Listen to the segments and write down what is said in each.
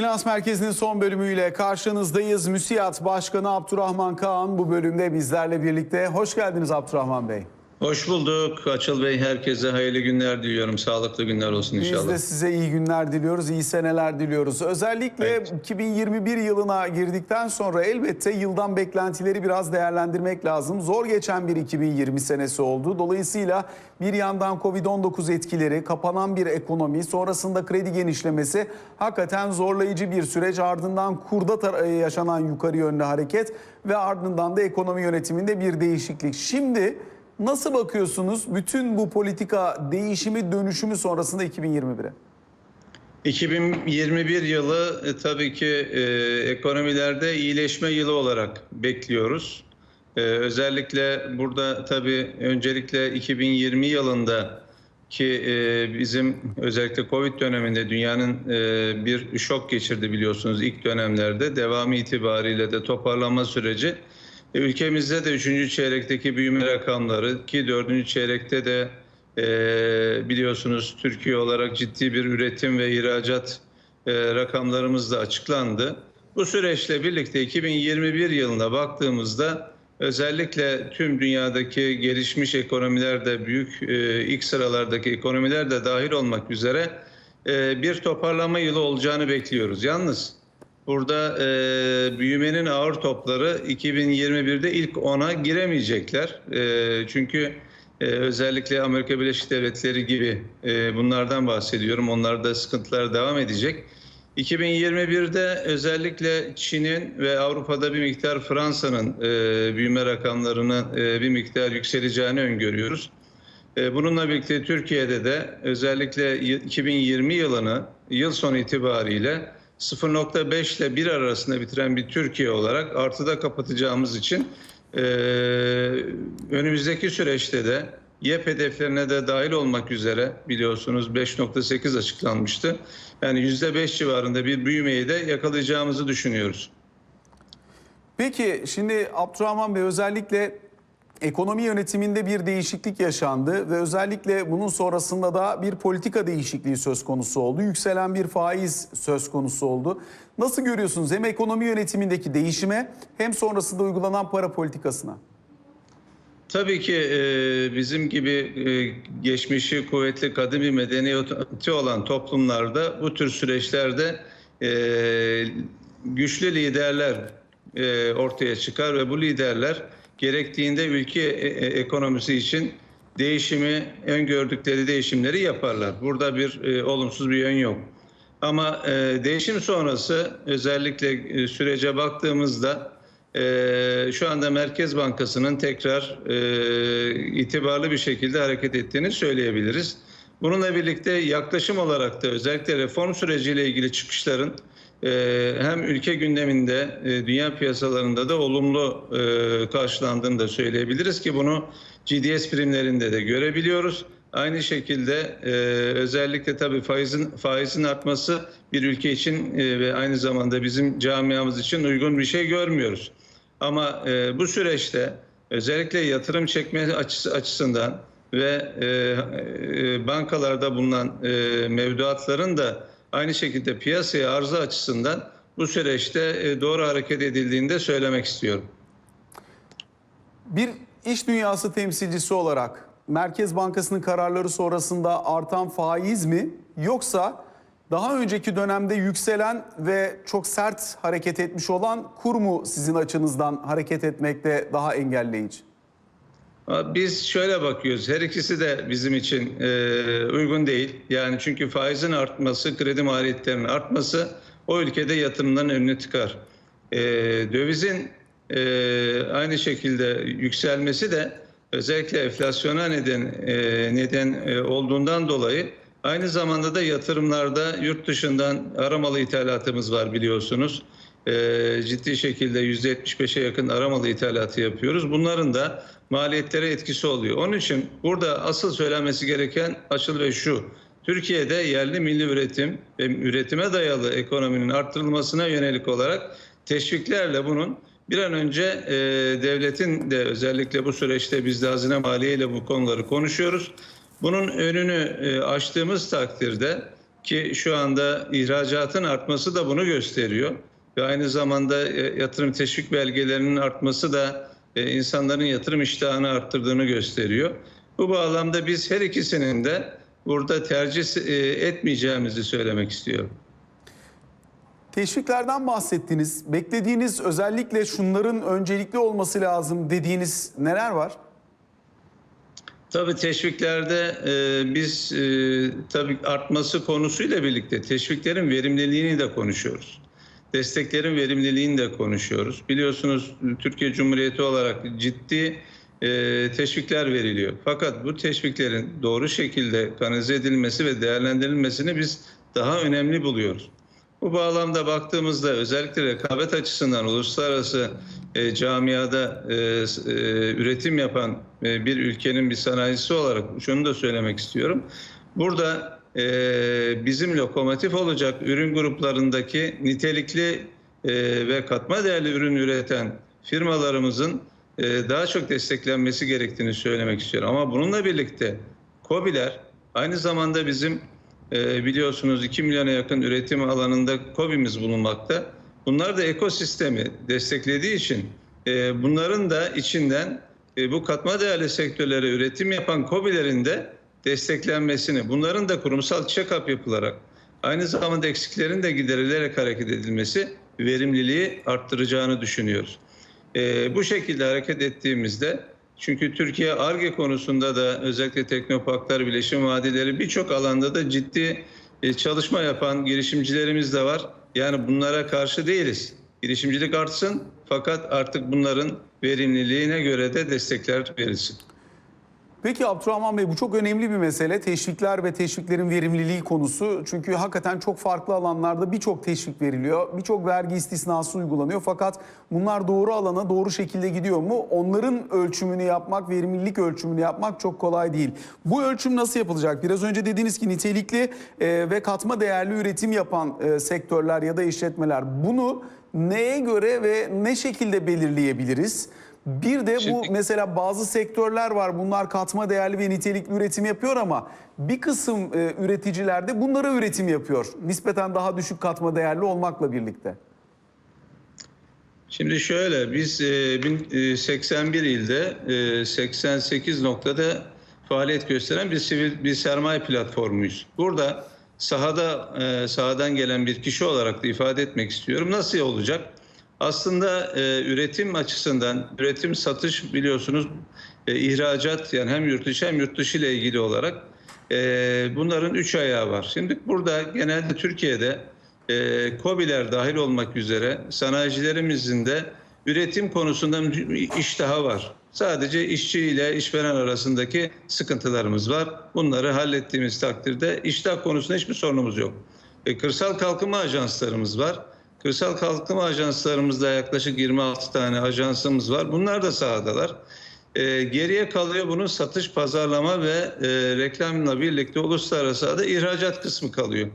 Finans Merkezi'nin son bölümüyle karşınızdayız. Müsiyat Başkanı Abdurrahman Kaan bu bölümde bizlerle birlikte. Hoş geldiniz Abdurrahman Bey. Hoş bulduk. Açıl Bey herkese hayırlı günler diliyorum. Sağlıklı günler olsun Biz inşallah. de size iyi günler diliyoruz, iyi seneler diliyoruz. Özellikle Evet. 2021 yılına girdikten sonra elbette yıldan beklentileri biraz değerlendirmek lazım. Zor geçen bir 2020 senesi oldu. Dolayısıyla bir yandan Covid-19 etkileri, kapanan bir ekonomi, sonrasında kredi genişlemesi hakikaten zorlayıcı bir süreç. Ardından kurda tar- yaşanan yukarı yönlü hareket ve ardından da ekonomi yönetiminde bir değişiklik. Şimdi nasıl bakıyorsunuz bütün bu politika değişimi, dönüşümü sonrasında 2021'e? 2021 yılı e, tabii ki e, ekonomilerde iyileşme yılı olarak bekliyoruz. E, özellikle burada tabii öncelikle 2020 yılında ki e, bizim özellikle Covid döneminde dünyanın e, bir şok geçirdi biliyorsunuz ilk dönemlerde. Devamı itibariyle de toparlanma süreci ülkemizde de 3. çeyrekteki büyüme rakamları ki 4. çeyrekte de e, biliyorsunuz Türkiye olarak ciddi bir üretim ve ihracat e, rakamlarımız da açıklandı. Bu süreçle birlikte 2021 yılına baktığımızda özellikle tüm dünyadaki gelişmiş ekonomiler de büyük e, ilk sıralardaki ekonomiler de dahil olmak üzere e, bir toparlama yılı olacağını bekliyoruz. Yalnız burada e, büyümenin ağır topları 2021'de ilk 10'a giremeyecekler. E, çünkü ee, özellikle Amerika Birleşik Devletleri gibi e, bunlardan bahsediyorum. Onlarda sıkıntılar devam edecek. 2021'de özellikle Çin'in ve Avrupa'da bir miktar Fransa'nın e, büyüme rakamlarını e, bir miktar yükseleceğini öngörüyoruz. E, bununla birlikte Türkiye'de de özellikle 2020 yılını yıl sonu itibariyle 0.5 ile 1 arasında bitiren bir Türkiye olarak artıda kapatacağımız için e, önümüzdeki süreçte de YEP hedeflerine de dahil olmak üzere biliyorsunuz 5.8 açıklanmıştı. Yani %5 civarında bir büyümeyi de yakalayacağımızı düşünüyoruz. Peki şimdi Abdurrahman Bey özellikle ekonomi yönetiminde bir değişiklik yaşandı ve özellikle bunun sonrasında da bir politika değişikliği söz konusu oldu. Yükselen bir faiz söz konusu oldu. Nasıl görüyorsunuz hem ekonomi yönetimindeki değişime hem sonrasında uygulanan para politikasına? Tabii ki e, bizim gibi e, geçmişi kuvvetli kadın bir medeniyeti olan toplumlarda bu tür süreçlerde e, güçlü liderler e, ortaya çıkar ve bu liderler gerektiğinde ülke e, e, ekonomisi için değişimi, öngördükleri değişimleri yaparlar. Burada bir olumsuz bir yön yok. Ama değişim sonrası özellikle sürece baktığımızda şu anda Merkez Bankası'nın tekrar itibarlı bir şekilde hareket ettiğini söyleyebiliriz. Bununla birlikte yaklaşım olarak da özellikle reform süreciyle ilgili çıkışların hem ülke gündeminde, e, dünya piyasalarında da olumlu e, karşılandığını da söyleyebiliriz ki bunu GDS primlerinde de görebiliyoruz. Aynı şekilde e, özellikle tabii faizin faizin artması bir ülke için ve aynı zamanda bizim camiamız için uygun bir şey görmüyoruz. Ama bu süreçte özellikle yatırım çekme açısı açısından ve bankalarda bulunan mevduatların da aynı şekilde piyasaya arzı açısından bu süreçte e, doğru hareket edildiğini de söylemek istiyorum. Bir iş dünyası temsilcisi olarak Merkez Bankası'nın kararları sonrasında artan faiz mi yoksa daha önceki dönemde yükselen ve çok sert hareket etmiş olan kur mu sizin açınızdan hareket etmekte daha engelleyici? Biz şöyle bakıyoruz. Her ikisi de bizim için e, uygun değil. Yani çünkü faizin artması, kredi maliyetlerinin artması o ülkede yatırımların önünü tıkar. E, dövizin e, aynı şekilde yükselmesi de özellikle enflasyona neden e, neden e, olduğundan dolayı aynı zamanda da yatırımlarda yurt dışından aramalı ithalatımız var biliyorsunuz. E, ciddi şekilde %75'e yakın aramalı ithalatı yapıyoruz. Bunların da maliyetlere etkisi oluyor. Onun için burada asıl söylenmesi gereken açıl ve şu. Türkiye'de yerli milli üretim ve üretime dayalı ekonominin arttırılmasına yönelik olarak teşviklerle bunun bir an önce e, devletin de özellikle bu süreçte biz de Hazine Maliye ile bu konuları konuşuyoruz. Bunun önünü e, açtığımız takdirde ki şu anda ihracatın artması da bunu gösteriyor. Ve aynı zamanda e, yatırım teşvik belgelerinin artması da e, insanların yatırım iştahını arttırdığını gösteriyor. Bu bağlamda biz her ikisinin de burada tercih e, etmeyeceğimizi söylemek istiyorum. Teşviklerden bahsettiniz. Beklediğiniz özellikle şunların öncelikli olması lazım dediğiniz neler var? Tabii teşviklerde e, biz e, tabii artması konusuyla birlikte teşviklerin verimliliğini de konuşuyoruz. Desteklerin verimliliğini de konuşuyoruz. Biliyorsunuz Türkiye Cumhuriyeti olarak ciddi e, teşvikler veriliyor. Fakat bu teşviklerin doğru şekilde kanalize edilmesi ve değerlendirilmesini biz daha önemli buluyoruz. Bu bağlamda baktığımızda özellikle rekabet açısından uluslararası e, camiada e, e, üretim yapan e, bir ülkenin bir sanayicisi olarak şunu da söylemek istiyorum. Burada e, bizim lokomotif olacak ürün gruplarındaki nitelikli e, ve katma değerli ürün üreten firmalarımızın e, daha çok desteklenmesi gerektiğini söylemek istiyorum. Ama bununla birlikte KOBİ'ler aynı zamanda bizim e, biliyorsunuz 2 milyona yakın üretim alanında KOBİ'miz bulunmakta. Bunlar da ekosistemi desteklediği için e, bunların da içinden e, bu katma değerli sektörlere üretim yapan KOBİ'lerin de desteklenmesini, bunların da kurumsal check-up yapılarak aynı zamanda eksiklerin de giderilerek hareket edilmesi verimliliği arttıracağını düşünüyoruz. E, bu şekilde hareket ettiğimizde çünkü Türkiye ARGE konusunda da özellikle teknoparklar, bileşim vadileri birçok alanda da ciddi e, çalışma yapan girişimcilerimiz de var. Yani bunlara karşı değiliz. Girişimcilik artsın fakat artık bunların verimliliğine göre de destekler verilsin. Peki Abdurrahman Bey bu çok önemli bir mesele. Teşvikler ve teşviklerin verimliliği konusu. Çünkü hakikaten çok farklı alanlarda birçok teşvik veriliyor. Birçok vergi istisnası uygulanıyor. Fakat bunlar doğru alana doğru şekilde gidiyor mu? Onların ölçümünü yapmak, verimlilik ölçümünü yapmak çok kolay değil. Bu ölçüm nasıl yapılacak? Biraz önce dediğiniz ki nitelikli e, ve katma değerli üretim yapan e, sektörler ya da işletmeler. Bunu neye göre ve ne şekilde belirleyebiliriz? Bir de bu Şimdi- mesela bazı sektörler var. Bunlar katma değerli ve nitelikli üretim yapıyor ama bir kısım e, üreticiler de bunlara üretim yapıyor. Nispeten daha düşük katma değerli olmakla birlikte. Şimdi şöyle biz e, bin- e, 81 ilde e, 88 noktada faaliyet gösteren bir sivil bir sermaye platformuyuz. Burada sahada e, sahadan gelen bir kişi olarak da ifade etmek istiyorum. Nasıl olacak? Aslında e, üretim açısından üretim satış biliyorsunuz e, ihracat yani hem yurt içi hem yurt dışı ile ilgili olarak e, bunların üç ayağı var. Şimdi burada genelde Türkiye'de e, KOBİ'ler dahil olmak üzere sanayicilerimizin de üretim konusunda iştahı var. Sadece işçi ile işveren arasındaki sıkıntılarımız var. Bunları hallettiğimiz takdirde iştah konusunda hiçbir sorunumuz yok. E, kırsal kalkınma ajanslarımız var. Kırsal kalkınma ajanslarımızda yaklaşık 26 tane ajansımız var. Bunlar da sahadalar. E, geriye kalıyor bunun satış, pazarlama ve e, reklamla birlikte uluslararası da ihracat kısmı kalıyor.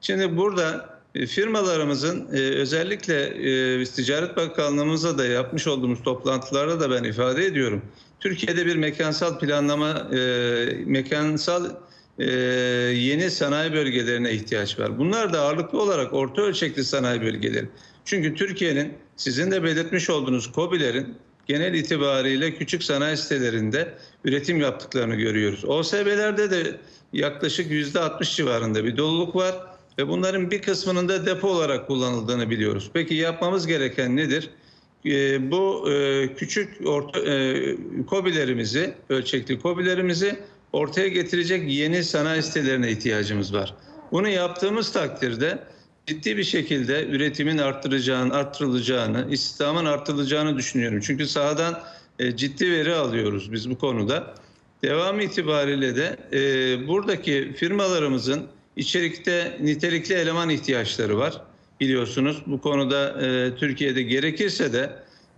Şimdi burada e, firmalarımızın e, özellikle e, Ticaret Bakanlığımızla da yapmış olduğumuz toplantılarda da ben ifade ediyorum. Türkiye'de bir mekansal planlama, e, mekansal e, yeni sanayi bölgelerine ihtiyaç var. Bunlar da ağırlıklı olarak orta ölçekli sanayi bölgeleri. Çünkü Türkiye'nin sizin de belirtmiş olduğunuz KOBİ'lerin genel itibariyle küçük sanayi sitelerinde üretim yaptıklarını görüyoruz. OSB'lerde de yaklaşık %60 civarında bir doluluk var ve bunların bir kısmının da depo olarak kullanıldığını biliyoruz. Peki yapmamız gereken nedir? Ee, bu e, küçük orta, e, kobilerimizi, ölçekli kobilerimizi ortaya getirecek yeni sanayi sitelerine ihtiyacımız var. Bunu yaptığımız takdirde ciddi bir şekilde üretimin arttıracağını, arttırılacağını, istihdamın arttırılacağını düşünüyorum. Çünkü sahadan e, ciddi veri alıyoruz biz bu konuda. Devam itibariyle de e, buradaki firmalarımızın içerikte nitelikli eleman ihtiyaçları var. Biliyorsunuz bu konuda e, Türkiye'de gerekirse de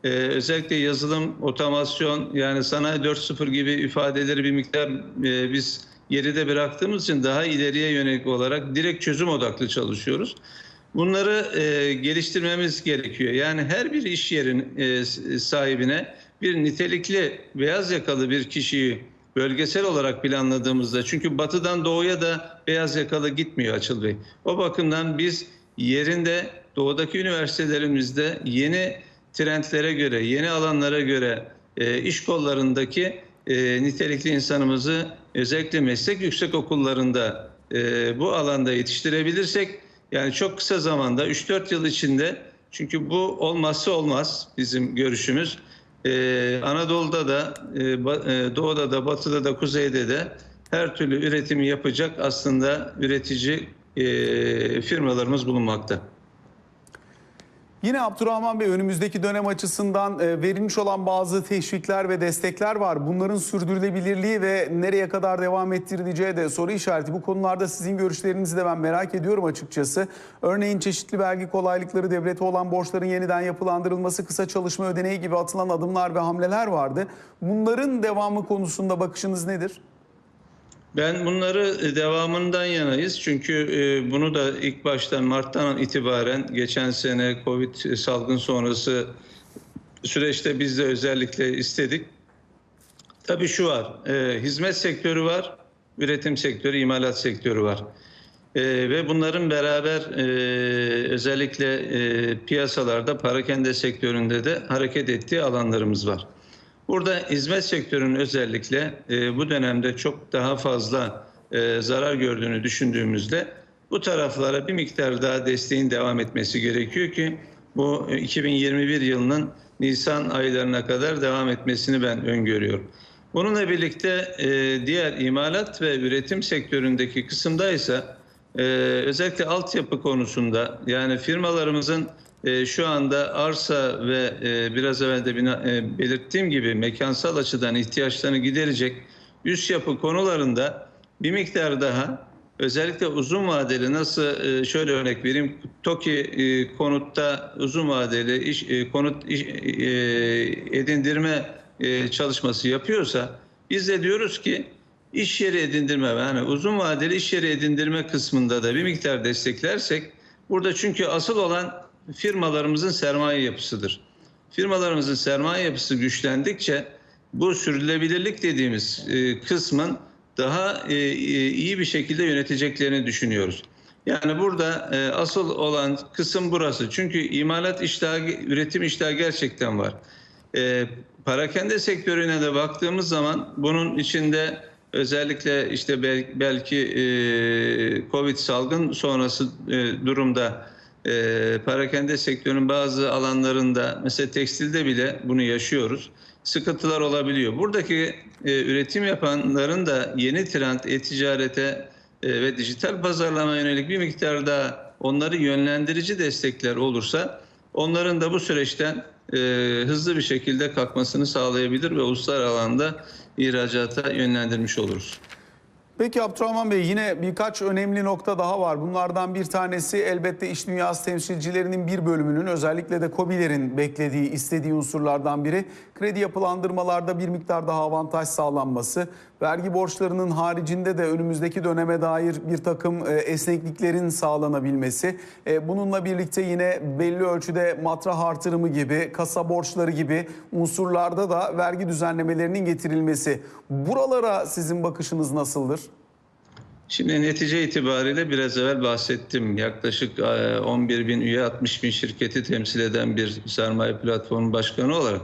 e, özellikle yazılım, otomasyon yani sanayi 4.0 gibi ifadeleri bir miktar e, biz geride bıraktığımız için daha ileriye yönelik olarak direkt çözüm odaklı çalışıyoruz. Bunları e, geliştirmemiz gerekiyor. Yani her bir iş yerin e, sahibine bir nitelikli beyaz yakalı bir kişiyi bölgesel olarak planladığımızda çünkü batıdan doğuya da beyaz yakalı gitmiyor Açıl Bey. O bakımdan biz yerinde doğudaki üniversitelerimizde yeni trendlere göre, yeni alanlara göre e, iş kollarındaki e, nitelikli insanımızı özellikle meslek yüksek okullarında e, bu alanda yetiştirebilirsek yani çok kısa zamanda 3-4 yıl içinde çünkü bu olmazsa olmaz bizim görüşümüz. Ee, Anadolu'da da, e, e, Doğu'da da, Batı'da da, Kuzey'de de her türlü üretimi yapacak aslında üretici e, firmalarımız bulunmakta. Yine Abdurrahman Bey önümüzdeki dönem açısından e, verilmiş olan bazı teşvikler ve destekler var. Bunların sürdürülebilirliği ve nereye kadar devam ettirileceği de soru işareti. Bu konularda sizin görüşlerinizi de ben merak ediyorum açıkçası. Örneğin çeşitli vergi kolaylıkları, devlete olan borçların yeniden yapılandırılması, kısa çalışma ödeneği gibi atılan adımlar ve hamleler vardı. Bunların devamı konusunda bakışınız nedir? Ben bunları e, devamından yanayız. Çünkü e, bunu da ilk baştan Mart'tan itibaren geçen sene Covid salgın sonrası süreçte biz de özellikle istedik. Tabii şu var, e, hizmet sektörü var, üretim sektörü, imalat sektörü var. E, ve bunların beraber e, özellikle e, piyasalarda, parakende sektöründe de hareket ettiği alanlarımız var. Burada hizmet sektörünün özellikle e, bu dönemde çok daha fazla e, zarar gördüğünü düşündüğümüzde bu taraflara bir miktar daha desteğin devam etmesi gerekiyor ki bu e, 2021 yılının Nisan aylarına kadar devam etmesini ben öngörüyorum. Bununla birlikte e, diğer imalat ve üretim sektöründeki kısımda ise e, özellikle altyapı konusunda yani firmalarımızın e, şu anda arsa ve e, biraz evvel de e, belirttiğim gibi mekansal açıdan ihtiyaçlarını giderecek üst yapı konularında bir miktar daha özellikle uzun vadeli nasıl e, şöyle örnek vereyim TOKİ konutta uzun vadeli iş konut iş- edindirme çalışması yapıyorsa biz de diyoruz ki iş yeri edindirme yani uzun vadeli iş yeri edindirme kısmında da bir miktar desteklersek burada çünkü asıl olan firmalarımızın sermaye yapısıdır. Firmalarımızın sermaye yapısı güçlendikçe bu sürdürülebilirlik dediğimiz e, kısmın daha e, e, iyi bir şekilde yöneteceklerini düşünüyoruz. Yani burada asıl olan kısım burası. Çünkü imalat iştahı, üretim iştahı gerçekten var. E, parakende sektörüne de baktığımız zaman bunun içinde özellikle işte bel- belki Covid salgın sonrası durumda e, parakende sektörünün bazı alanlarında mesela tekstilde bile bunu yaşıyoruz. Sıkıntılar olabiliyor. Buradaki e, üretim yapanların da yeni trend e-ticarete e, ve dijital pazarlama yönelik bir miktar daha onları yönlendirici destekler olursa onların da bu süreçten e, hızlı bir şekilde kalkmasını sağlayabilir ve uluslararası alanda ihracata yönlendirmiş oluruz. Peki Abdurrahman Bey yine birkaç önemli nokta daha var. Bunlardan bir tanesi elbette iş dünyası temsilcilerinin bir bölümünün özellikle de KOBİ'lerin beklediği, istediği unsurlardan biri kredi yapılandırmalarda bir miktar daha avantaj sağlanması. Vergi borçlarının haricinde de önümüzdeki döneme dair bir takım e, esnekliklerin sağlanabilmesi. E, Bununla birlikte yine belli ölçüde matrah artırımı gibi, kasa borçları gibi unsurlarda da vergi düzenlemelerinin getirilmesi. Buralara sizin bakışınız nasıldır? Şimdi netice itibariyle biraz evvel bahsettim. Yaklaşık e, 11 bin üye 60 bin şirketi temsil eden bir sermaye platformu başkanı olarak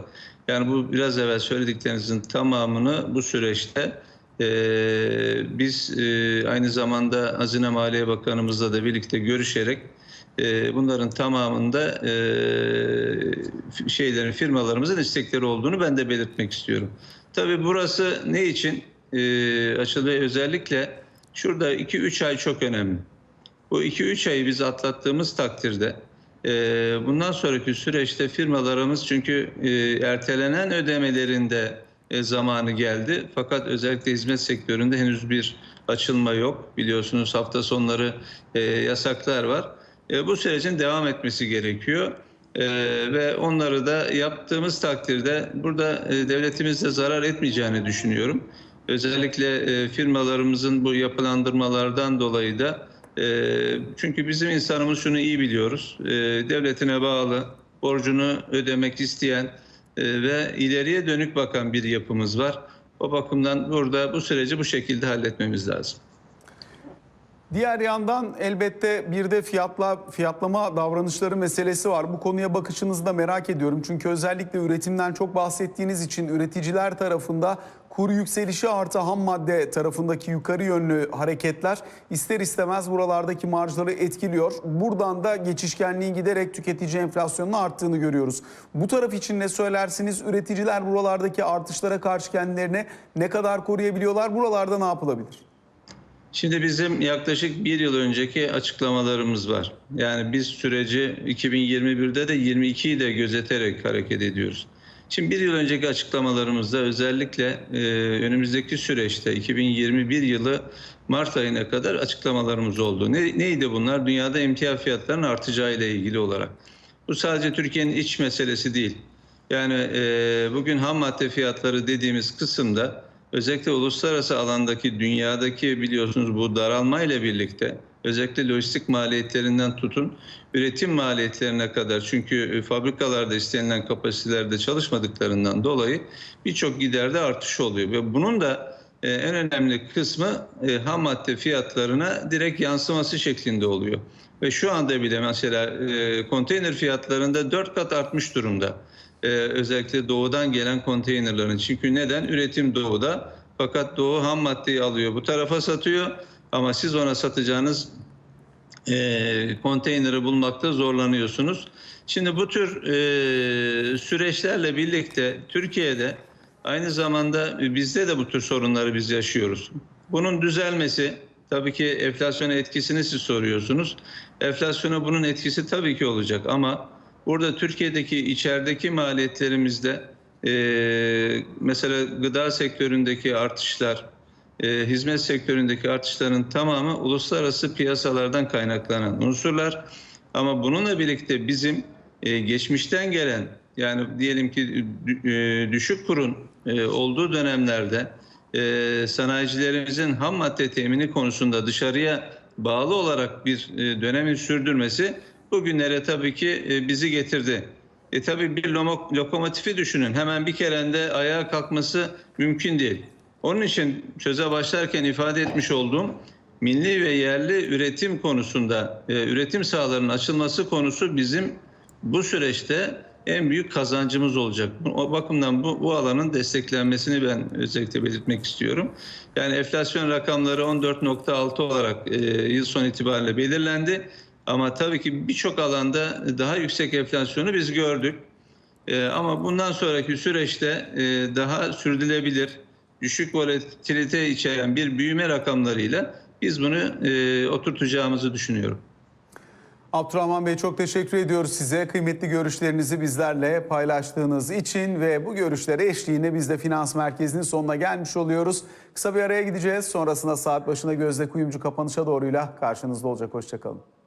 yani bu biraz evvel söylediklerinizin tamamını bu süreçte e, biz e, aynı zamanda Hazine Maliye Bakanımızla da birlikte görüşerek e, bunların tamamında e, şeylerin firmalarımızın istekleri olduğunu ben de belirtmek istiyorum. Tabii burası ne için e, açılıyor özellikle Şurada 2-3 ay çok önemli. Bu 2-3 ayı biz atlattığımız takdirde e, bundan sonraki süreçte firmalarımız çünkü e, ertelenen ödemelerinde zamanı geldi. Fakat özellikle hizmet sektöründe henüz bir açılma yok. Biliyorsunuz hafta sonları e, yasaklar var. E, bu sürecin devam etmesi gerekiyor. E, ve onları da yaptığımız takdirde burada e, devletimizde zarar etmeyeceğini düşünüyorum. Özellikle e, firmalarımızın bu yapılandırmalardan dolayı da e, çünkü bizim insanımız şunu iyi biliyoruz. E, devletine bağlı, borcunu ödemek isteyen e, ve ileriye dönük bakan bir yapımız var. O bakımdan burada bu süreci bu şekilde halletmemiz lazım. Diğer yandan elbette bir de fiyatla fiyatlama davranışları meselesi var. Bu konuya bakışınızı da merak ediyorum. Çünkü özellikle üretimden çok bahsettiğiniz için üreticiler tarafında kur yükselişi artı ham madde tarafındaki yukarı yönlü hareketler ister istemez buralardaki marjları etkiliyor. Buradan da geçişkenliğin giderek tüketici enflasyonunun arttığını görüyoruz. Bu taraf için ne söylersiniz? Üreticiler buralardaki artışlara karşı kendilerini ne kadar koruyabiliyorlar? Buralarda ne yapılabilir? Şimdi bizim yaklaşık bir yıl önceki açıklamalarımız var. Yani biz süreci 2021'de de 22'yi de gözeterek hareket ediyoruz. Şimdi bir yıl önceki açıklamalarımızda özellikle e, önümüzdeki süreçte 2021 yılı Mart ayına kadar açıklamalarımız oldu. Ne, neydi bunlar? Dünyada emtia fiyatlarının artacağı ile ilgili olarak. Bu sadece Türkiye'nin iç meselesi değil. Yani e, bugün ham madde fiyatları dediğimiz kısımda özellikle uluslararası alandaki dünyadaki biliyorsunuz bu daralma ile birlikte özellikle lojistik maliyetlerinden tutun üretim maliyetlerine kadar çünkü fabrikalarda istenilen kapasitelerde çalışmadıklarından dolayı birçok giderde artış oluyor ve bunun da e, en önemli kısmı e, ham madde fiyatlarına direkt yansıması şeklinde oluyor. Ve şu anda bile mesela e, konteyner fiyatlarında 4 kat artmış durumda. E, özellikle doğudan gelen konteynerlerin. Çünkü neden? Üretim doğuda fakat doğu ham maddeyi alıyor bu tarafa satıyor ama siz ona satacağınız e, konteyneri bulmakta zorlanıyorsunuz. Şimdi bu tür e, süreçlerle birlikte Türkiye'de aynı zamanda bizde de bu tür sorunları biz yaşıyoruz. Bunun düzelmesi tabii ki enflasyona etkisini siz soruyorsunuz. Enflasyona bunun etkisi tabii ki olacak ama burada Türkiye'deki içerideki maliyetlerimizde e, mesela gıda sektöründeki artışlar, e, hizmet sektöründeki artışların tamamı uluslararası piyasalardan kaynaklanan unsurlar. Ama bununla birlikte bizim e, geçmişten gelen yani diyelim ki e, düşük kurun e, olduğu dönemlerde e, sanayicilerimizin ham madde temini konusunda dışarıya bağlı olarak bir e, dönemin sürdürmesi bugünlere tabii ki e, bizi getirdi. E tabii bir lokomotifi düşünün. Hemen bir kerende ayağa kalkması mümkün değil. Onun için söze başlarken ifade etmiş olduğum milli ve yerli üretim konusunda e, üretim sahalarının açılması konusu bizim bu süreçte en büyük kazancımız olacak. O bakımdan bu, bu alanın desteklenmesini ben özellikle belirtmek istiyorum. Yani enflasyon rakamları 14.6 olarak e, yıl son itibariyle belirlendi. Ama tabii ki birçok alanda daha yüksek enflasyonu biz gördük. Ee, ama bundan sonraki süreçte e, daha sürdürülebilir, düşük volatilite içeren bir büyüme rakamlarıyla biz bunu e, oturtacağımızı düşünüyorum. Abdurrahman Bey çok teşekkür ediyoruz size. Kıymetli görüşlerinizi bizlerle paylaştığınız için ve bu görüşlere eşliğinde biz de Finans Merkezi'nin sonuna gelmiş oluyoruz. Kısa bir araya gideceğiz. Sonrasında saat başına Gözde Kuyumcu kapanışa doğruyla karşınızda olacak. Hoşçakalın.